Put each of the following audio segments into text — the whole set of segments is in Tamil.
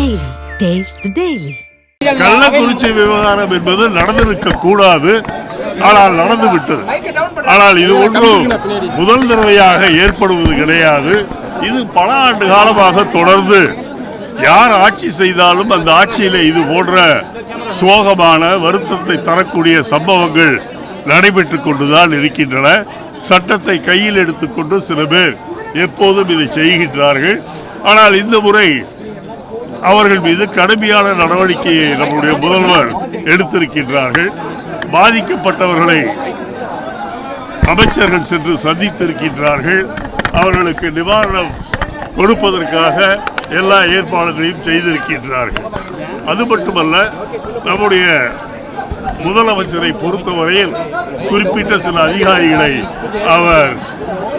டெய்லி டேஸ்ட் டெய்லி கள்ளக்குறிச்சி விவகாரம் என்பது நடந்திருக்க கூடாது. ஆனால் நடந்து விட்டது ஆனால் இது ஒன்றும் முதல் தடவையாக ஏற்படுவது கிடையாது. இது பல ஆண்டு காலமாக தொடர்ந்து. யார் ஆட்சி செய்தாலும் அந்த ஆட்சியில் இது போன்ற சோகமான வருத்தத்தை தரக்கூடிய சம்பவங்கள் நடைபெற்று கொண்டுதான் இருக்கின்றன. சட்டத்தை கையில் எடுத்துக்கொண்டு சில பேர் எப்போதும் இதை செய்கின்றார்கள். ஆனால் இந்த முறை அவர்கள் மீது கடுமையான நடவடிக்கையை நம்முடைய முதல்வர் எடுத்திருக்கின்றார்கள். பாதிக்கப்பட்டவர்களை அமைச்சர்கள் சென்று சந்தித்திருக்கின்றார்கள். அவர்களுக்கு நிவாரணம் கொடுப்பதற்காக எல்லா ஏற்பாடுகளையும் செய்திருக்கின்றார்கள். அது மட்டுமல்ல நம்முடைய முதலமைச்சரை பொறுத்தவரையில் குறிப்பிட்ட சில அதிகாரிகளை அவர்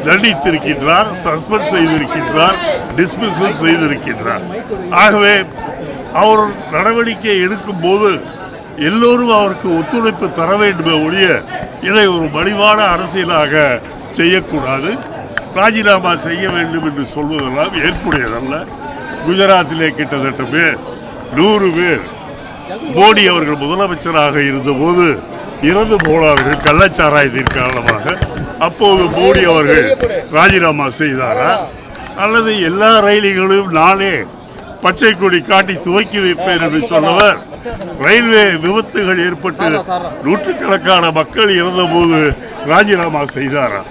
தண்டித்திருக்கின்றார் சஸ்பெண்ட் செய்திருக்கின்றார் டிஸ்மிஸும் செய்திருக்கின்றார். ஆகவே அவர் நடவடிக்கை எடுக்கும் போது எல்லோரும் அவருக்கு ஒத்துழைப்பு தர வேண்டுமே ஒழிய இதை ஒரு மலிவான அரசியலாக செய்யக்கூடாது. ராஜினாமா செய்ய வேண்டும் என்று சொல்வதெல்லாம் ஏற்புடையதல்ல. குஜராத்திலே கிட்டத்தட்ட பேர் நூறு பேர். மோடி அவர்கள் முதலமைச்சராக இருந்தபோது இறந்து போனார்கள் கள்ளச்சாராயத்தின் காரணமாக. அப்போது மோடி அவர்கள் ராஜினாமா செய்தாரா? அல்லது எல்லா ரயில்களும் நானே பச்சை கொடி காட்டி துவக்கி வைப்பேன் என்று சொன்னவர் ரயில்வே விபத்துகள் ஏற்பட்டு நூற்றுக்கணக்கான மக்கள் இறந்தபோது ராஜினாமா செய்தாரா?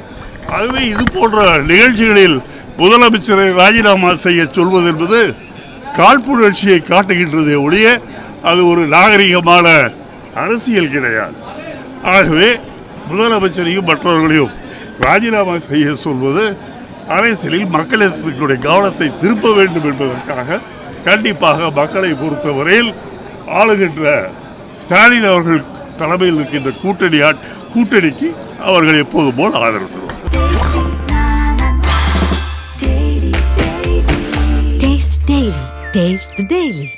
ஆகவே இது போன்ற நிகழ்ச்சிகளில் முதலமைச்சரை ராஜினாமா செய்ய சொல்வது என்பது காழ்ப்புணர்ச்சியை காட்டுகின்றதே ஒழிய அது ஒரு நாகரிகமான அரசியல் கிடையாது. ஆகவே முதலமைச்சரையும் மற்றவர்களையும் ராஜினாமா செய்ய சொல்வது அரசியலில் மக்களிடத்தினுடைய கவனத்தை திருப்ப வேண்டும் என்பதற்காக கண்டிப்பாக மக்களை பொறுத்தவரையில் ஆளுகின்ற ஸ்டாலின் அவர்கள் தலைமையில் இருக்கின்ற கூட்டணி கூட்டணிக்கு அவர்கள் எப்போதும் போல் ஆதரவு தருவார் Taste the Daily.